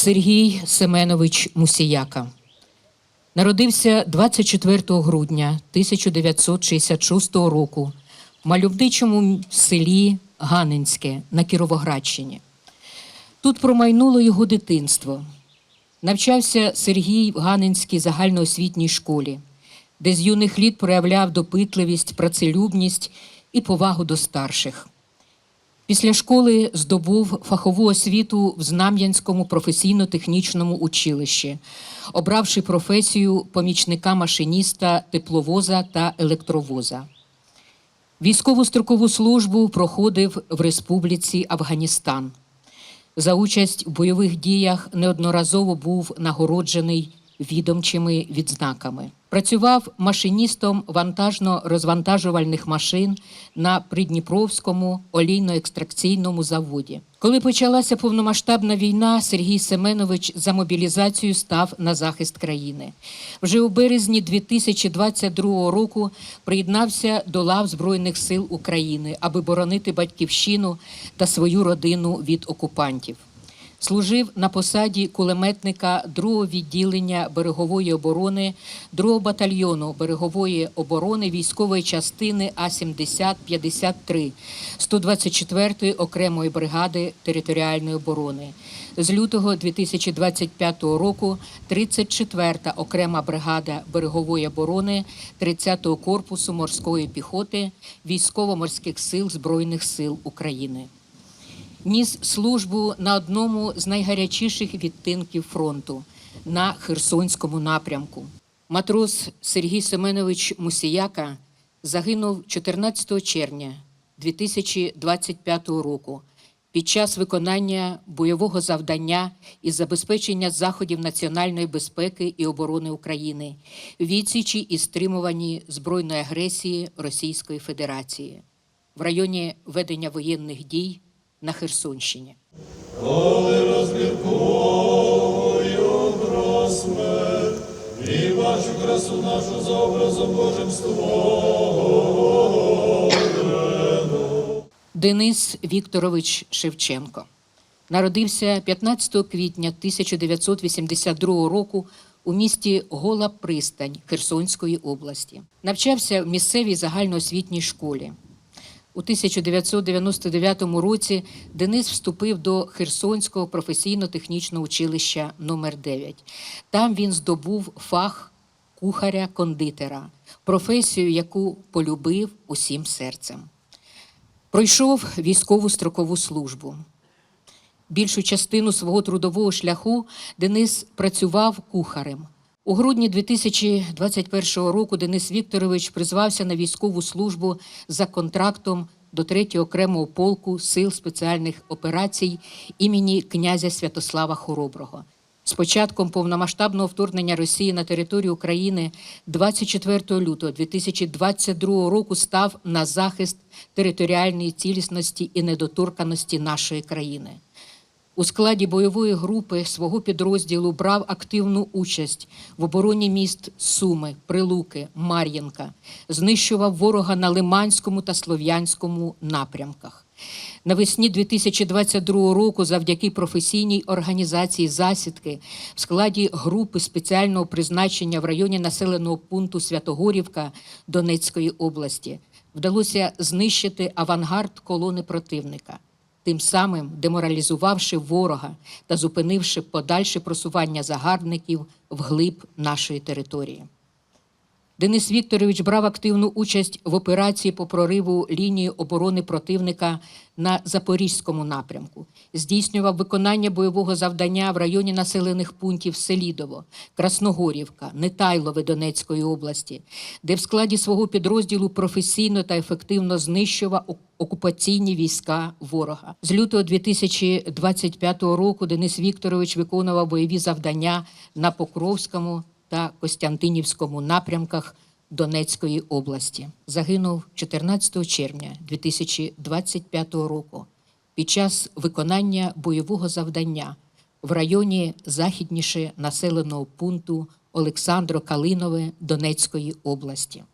Сергій Семенович Мусіяка. Народився 24 грудня 1966 року в мальовничому селі Ганинське на Кіровоградщині. Тут промайнуло його дитинство. Навчався Сергій в Ганинській загальноосвітній школі, де з юних літ проявляв допитливість, працелюбність і повагу до старших. Після школи здобув фахову освіту в Знам'янському професійно-технічному училищі, обравши професію помічника машиніста тепловоза та електровоза. Військову строкову службу проходив в Республіці Афганістан. За участь в бойових діях неодноразово був нагороджений відомчими відзнаками. Працював машиністом вантажно-розвантажувальних машин на Придніпровському олійно-екстракційному заводі. Коли почалася повномасштабна війна, Сергій Семенович за мобілізацію став на захист країни. Вже у березні 2022 року приєднався до лав Збройних сил України, аби боронити батьківщину та свою родину від окупантів. Служив на посаді кулеметника 2-го відділення берегової оборони 2-го батальйону берегової оборони військової частини А-70-53 124-ї окремої бригади територіальної оборони. З лютого 2025 року 34-та окрема бригада берегової оборони 30-го корпусу морської піхоти військово-морських сил Збройних сил України ніс службу на одному з найгарячіших відтинків фронту на Херсонському напрямку. Матрос Сергій Семенович Мусіяка загинув 14 червня 2025 року під час виконання бойового завдання із забезпечення заходів національної безпеки і оборони України, відсічі і стримуванні збройної агресії Російської Федерації в районі ведення воєнних дій на Херсонщині. Коли розмірковую про смерть, і бачу красу нашу за образом Божим створену. Денис Вікторович Шевченко народився 15 квітня 1982 року у місті Гола Пристань Херсонської області. Навчався в місцевій загальноосвітній школі. У 1999 році Денис вступив до Херсонського професійно-технічного училища номер 9 Там він здобув фах кухаря-кондитера, професію, яку полюбив усім серцем. Пройшов військову строкову службу. Більшу частину свого трудового шляху Денис працював кухарем. У грудні 2021 року Денис Вікторович призвався на військову службу за контрактом до 3-го окремого полку сил спеціальних операцій імені князя Святослава Хороброго. З початком повномасштабного вторгнення Росії на територію України 24 лютого 2022 року став на захист територіальної цілісності і недоторканості нашої країни. У складі бойової групи свого підрозділу брав активну участь в обороні міст Суми, Прилуки, Мар'їнка, знищував ворога на Лиманському та Слов'янському напрямках. Навесні 2022 року, завдяки професійній організації засідки в складі групи спеціального призначення в районі населеного пункту Святогорівка Донецької області, вдалося знищити авангард колони противника тим самим деморалізувавши ворога та зупинивши подальше просування загарбників вглиб нашої території. Денис Вікторович брав активну участь в операції по прориву лінії оборони противника на Запорізькому напрямку, здійснював виконання бойового завдання в районі населених пунктів Селідово, Красногорівка, Нетайлове Донецької області, де в складі свого підрозділу професійно та ефективно знищував окупаційні війська ворога. З лютого 2025 року Денис Вікторович виконував бойові завдання на Покровському та Костянтинівському напрямках Донецької області. Загинув 14 червня 2025 року під час виконання бойового завдання в районі західніше населеного пункту Олександро Калинове Донецької області.